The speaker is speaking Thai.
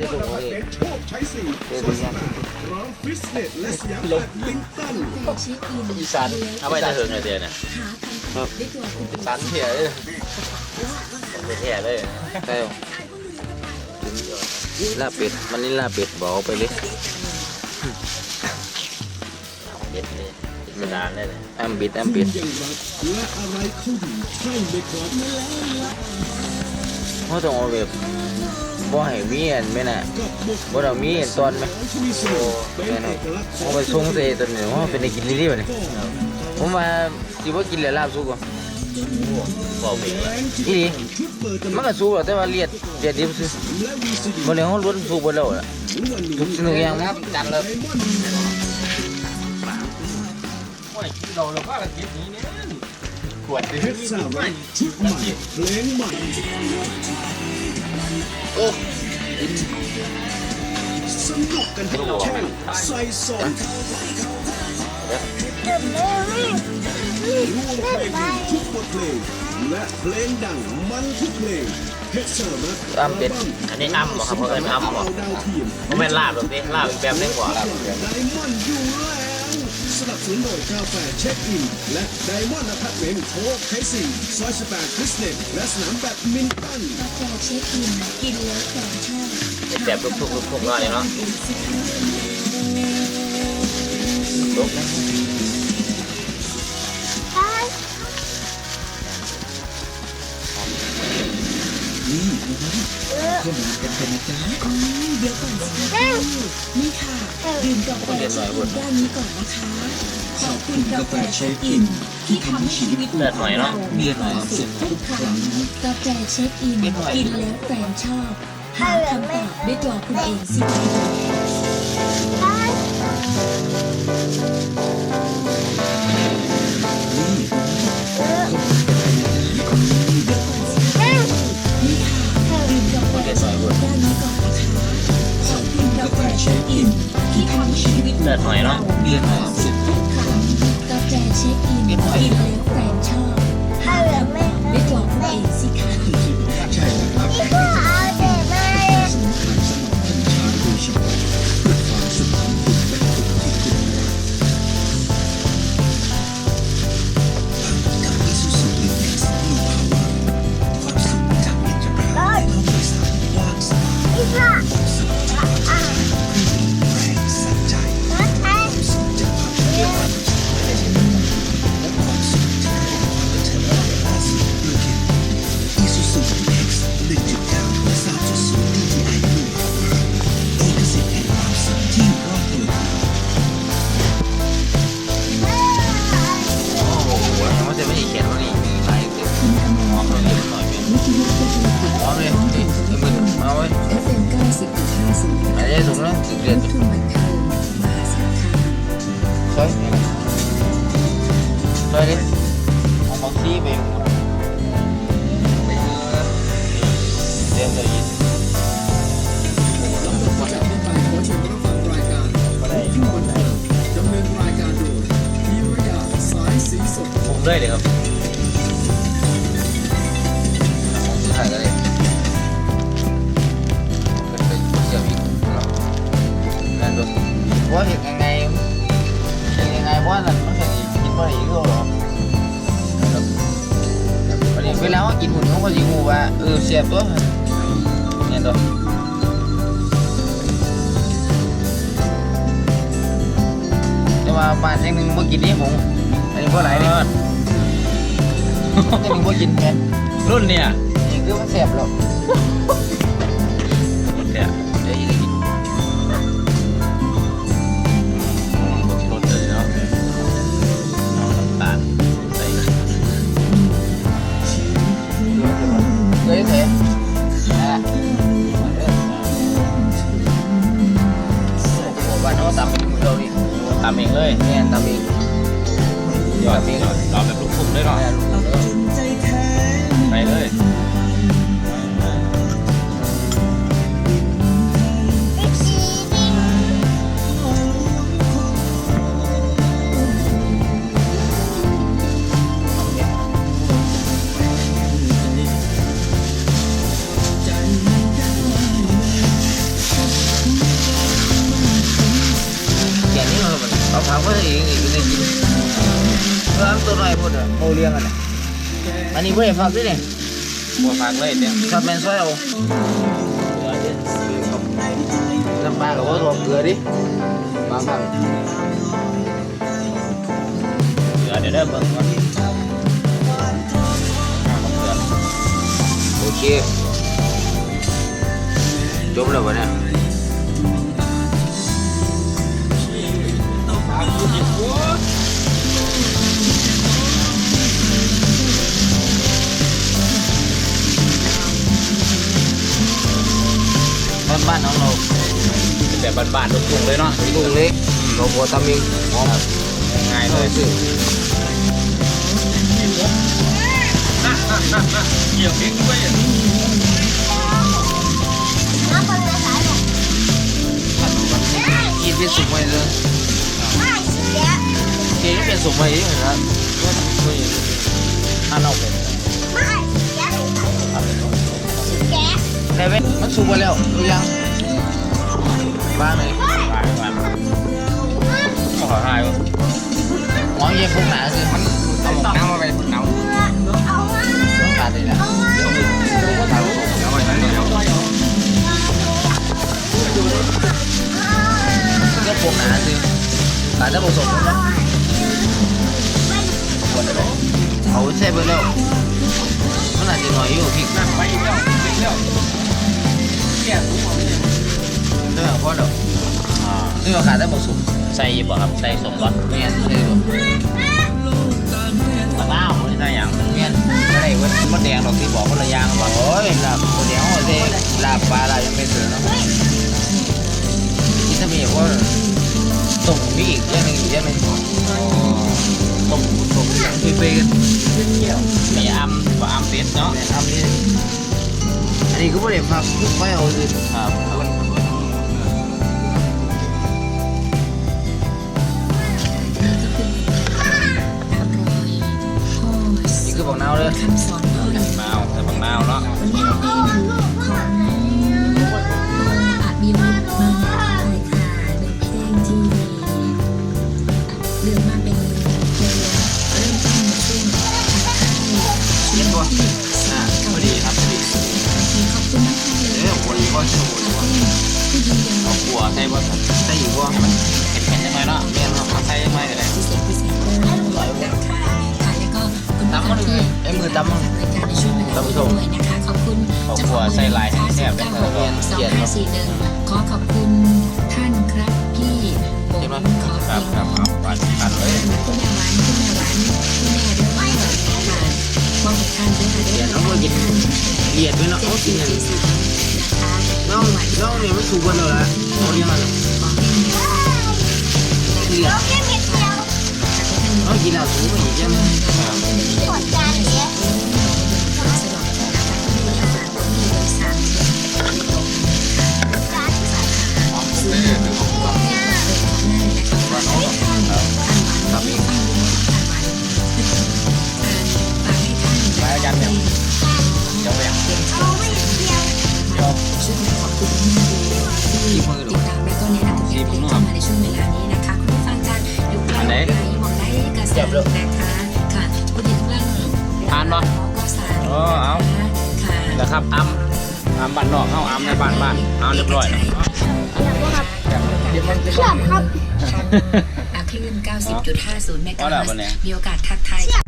ที่สุดเลยเป็นโชคชัยสี่เนี้ยวนาร้อมฟิตเนสและสยามแบดมินตันอีสานเอาไปตะเหิงเลยเดียวเนี่ยหาทางได้ตัวคุณสันเถียเลยเป็นแท้เลยใช่ลาเป็ด มันนี่ลาเป็ดบอกไปเลยเด็ดเลยพิสดารเลยแอมบิดแอมบิดและอะไรเขาดีใช่ไหมครับเขาต้องเอาแบบ บ่ให้มีอันไหมน่ะกับหมดบ่ต้องมีอันตอนไหมที่มีสโลเป็นเอกลักษณ์ของไปส่งใส่ตัวนี้ว่าเป็นได้กินรีบๆเลยผมว่าสิบ่กินแล้วลาบสุกอะบอกมีอีหลีมันลาดก็สุกหรอแต่ว่าเลียดเลียดดิบซื่อและวีซีดีบ่ได้เฮาล้วนสุกบ่แล้วล่ะวันนี้ทุกสิ่งทุกอย่างครับจันเลยไดมอนด์เพชรสาวรักชุดใหม่เพลงใหม่ โอ้สนุกกันทั้งแช่งใส่สอนรวมเพลงดีทุกบทเพลง และเพลงดังมันทุกเพลงเพชรสาวรักอ้ำเป็ดอันนี้อ้ำบอกครับเพราะเอิญอ้ำบอเอากดาวเทียมผมเป็นลาบแบบนี้ลาบอีกแบบนึงกว่าไดมอนด์ยูแรงส นับสนุนโดยกาแฟเช็คอิน และไดมอนด์อพาร์ตเมนต์โชคชัยสี่ซอย18คริสเนตและสนามแบดมินตันกาแฟเช็คอินกินแล้วแฟนชอบเป็นแบบลูกทุ่งลูกทุ่งเนาะนี่เนาะลุกนะเดี๋ยวก่อนสินี่ค่ะดื่มกาแฟเช็คอินด้านนี้ก่อนนะคะขอบคุณกาแฟเช็คอินที่ทำให้ชีวิตเลือดหน่อยเนามีความสุขทุกครั้งกาแฟเช็คอินกินแล้วแฟนชอบหาคำตอบด้วยตัวคุณเองสิคะ เช็คอินที่ทำให้ชีวิตเลือดหน่อยเนาะมีความสุขทุกครั้งกาแฟเช็คอินกินแล้วแฟนชอบหาคำตอบด้วยตัวคุณเองสิคะ ดผมเลยเลยครับถ่ายกันเลยเป็นไปเกี่ยวอีกเนาะนั่นดูว่าเห็นยังไงเห็นยังไงว่านั่นมันจะกินบ่ได้อีกหรอวันนี้เวลาเขากินหุ่นเขาก็จะงูว่าเออเสียบตัวเนี่ยตัวแต่ว่าบ้านแห่งหนึ่งเมื่อกินนี้ผมอันนี้เพราะอะไรเนี่ย แห่งหนึ่งเมื่อกินแค่รุ่นเนี่ยนี่คือมันเสียบหรอกเนี่ยเดี๋ยวจะกินรถเลยเนาะเอาน้ำตาลใส่เลยเถอะอะผมว่าน้องตำเป็นมือเราดิตามเองเลยแม่ตำอีก ยอดยอดยอแบบลูกทุ่งด้วยเนาะแม่ลูกเด้อ น้อยพูดอะโมเลี้ยงกันน่ะอันนี้เว้ยฟักด้วยเนี่ยบัวพักเลยเนี่ยฟักแมนซอยเอาน้ำปลากับว่าตัวเกลือดิบางครั้งเหลือเดี๋ยวเด้อเบิ่งก่อนอ่าบักเขือโอเคจบแล้ววะเนี่ยบ้า บ้านๆน้องเราเป็นแบบบ้านๆลุกๆเลยเนาะลุงเล็กเราบัวตำมิงหอมง่ายๆเลเลยยสิเกี่ยวเก่งด้วยกินเป็นสุกไว้เลยกินเป็นสุกไว้ยังไงครับอันเอาเป็ นแต่เว้นมันสุกไปแล้วหรือยังบ้างเลยไปไปขอทายวะหวังเย็นพวกหนาสิมันเอาหมกน้ำมาไปน้ำต้องการเลยนะเอาไปทั้งเดียวก็พวกหนาสิการจะผสมนะเอาใส่ไปแล้วมันอาจจะหน่อยอยู่พี่นั่งไปอีกแล้วอีกแล้ว แก่ทุกคนเรื่อพราะเดี๋ยวอ่านี่ว่าขาดได้ผสมใส่บ่ครับใส่สมก่อนเมียนเลยหรอมะนาวไม่ใช่หยังเมียนอะไรเว้ยมดแดงดอกที่บอกคนละอย่างบ่โอ้ยลาบเดี๋ยวเอาเลยลาบปลาลายังไม่เสือเนาะที่ถ้ามีว่าต้มมีอีกอย่างหนึงอีกอย่างหนึงต้มต้มอย่างเป๊ะๆกันมีอัมบ่อัมเป็ดเนาะเนี่ยทำนี่ อันนี้ก็ไม่ได้พักไม่เอาเลยครับนี่คือบอกนาวเลยคำสอน หญิงยังเอาขัวใส่บ่ใส่อยู่ว่าให้มันเผ็ดๆจังเลยเนาะเมียนเนาะใส่ยังไงก็ได้พิเศษพิเศษเด้อค่ะค่ะแล้วก็คุณผู้ชมที่ไอ้มือตำมันรายการในช่วงเวลานี้ด้วยนะคะขอบคุณเอาขัวใส่ลายให้แซ่บได้เก้าคหรับกสองห้าสี่หนึ่งขอขอบคุณท่านครับพี่ผมขอครับครับเอาปัดปัดเลยคุณแม่หวานคุณแม่หวานคุณแม่ด้วยค่ะมองทานด้วยค่ะด้วยค่ะเยียดไปเนาะเอาจริงเลย น้องน้องเนี่ยมันสูงกว่าเราละเอาเรียกมันเหยียดเองกินแล้วสูงไปอีกจังม ได้กระแสนะคะค่ะผู้ที่กำลังทานบ่ก็สารเออเอาค่ะแล้วครับอัมอัมบ้านนอกเข้าอัมในบ้านบ้านเอาเรียบร้อยแล้วอาคลื่น 90.50เมกะเฮิรตซ์มีโอกาสทักทาย